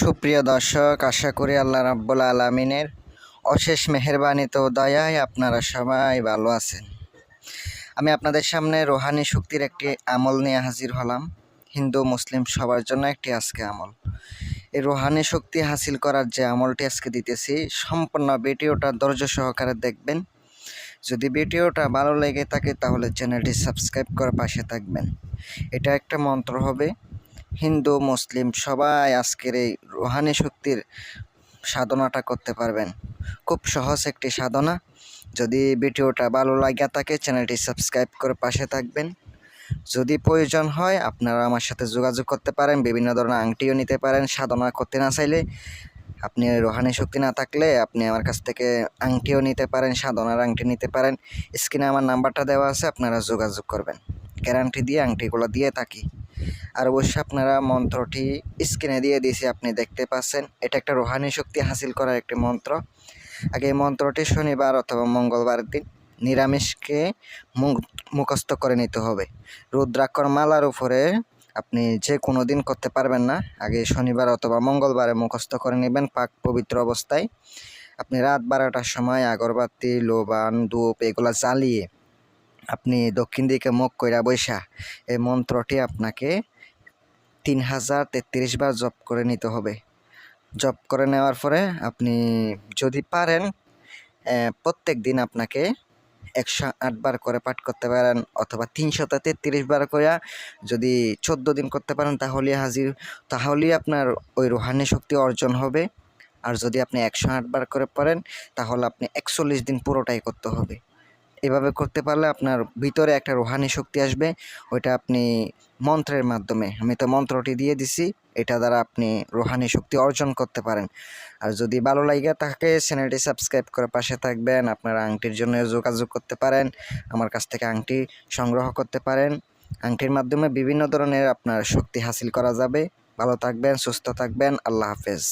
সুপ্রিয় দর্শক, আশা করি আল্লাহ রাব্বুল আলমিনের অশেষ মেহেরবানিত দয়ায় আপনারা সবাই ভালো আছেন। আমি আপনাদের সামনে রোহানি শক্তির একটি আমল নিয়ে হাজির হলাম। হিন্দু, মুসলিম সবার জন্য একটি আজকে আমল। এই রোহানি শক্তি হাসিল করার যে আমলটি আজকে দিতেছি, সম্পূর্ণ ভিডিওটা ধৈর্য সহকারে দেখবেন। যদি ভিডিওটা ভালো লেগে থাকে, তাহলে চ্যানেলটি সাবস্ক্রাইব করে পাশে থাকবেন। এটা একটা মন্ত্র হবে হিন্দু, মুসলিম সবাই আজকের এই রোহানি শক্তির সাধনাটা করতে পারবেন। খুব সহজ একটি সাধনা। যদি ভিডিওটা ভালো লাগে থাকে, চ্যানেলটি সাবস্ক্রাইব করে পাশে থাকবেন। যদি প্রয়োজন হয়, আপনারা আমার সাথে যোগাযোগ করতে পারেন। বিভিন্ন ধরনের আংটিও নিতে পারেন। সাধনা করতে না চাইলে আপনি রোহানি শক্তি না থাকলে আপনি আমার কাছ থেকে আংটিও নিতে পারেন, সাধনার আংটি নিতে পারেন। স্ক্রিনে আমার নাম্বারটা দেওয়া আছে, আপনারা যোগাযোগ করবেন। গ্যারান্টি দিয়ে আংটিগুলো দিয়ে থাকি। আর অবশ্যই আপনারা মন্ত্রটি স্ক্রিনে দিয়ে দিয়েছি, আপনি দেখতে পাচ্ছেন। এটা একটা রোহানি শক্তি হাসিল করার একটি মন্ত্র। আগে এই মন্ত্রটি শনিবার অথবা মঙ্গলবার দিন নিরামিষকে মুখ- মুখস্থ করে নিতে হবে। রুদ্রাক্ষর মালার উপরে আপনি যে কোনো দিন করতে পারবেন না। আগে শনিবার অথবা মঙ্গলবারে মুখস্থ করে নেবেন পাক পবিত্র অবস্থায়। আপনি রাত বারোটার সময় আগরবাতি, লোবান, ধূপ এগুলা জ্বালিয়ে আপনি দক্ষিণ দিকে মুখ কইরা বৈশা এই মন্ত্রটি আপনাকে তিন হাজার তেত্রিশ বার জপ করে নিতে হবে। জপ করে নেওয়ার পরে আপনি যদি পারেন প্রত্যেক দিন আপনাকে একশো আটবার করে পাঠ করতে পারেন অথবা তিনশত তেত্রিশ বার করে যদি চোদ্দ দিন করতে পারেন তাহলে হাজির, তাহলেই আপনার ওই রোহানি শক্তি অর্জন হবে। আর যদি আপনি একশো আটবার করে পারেন, তাহলে আপনি একচল্লিশ দিন পুরোটাই করতে হবে। এভাবে করতে পারলে আপনার ভিতরে একটা রোহানি শক্তি আসবে। ওইটা আপনি মন্ত্রের মাধ্যমে, আমি তো মন্ত্রটি দিয়ে দিছি, এটা দ্বারা আপনি রোহানি শক্তি অর্জন করতে পারেন। আর যদি ভালো লাগে তাকে চ্যানেলটি সাবস্ক্রাইব করে পাশে থাকবেন, আপনারা আংটির জন্য যোগাযোগ করতে পারেন, আমার কাছ থেকে আংটি সংগ্রহ করতে পারেন। আংটির মাধ্যমে বিভিন্ন ধরনের আপনার শক্তি হাসিল করা যাবে। ভালো থাকবেন, সুস্থ থাকবেন, আল্লাহ হাফেজ।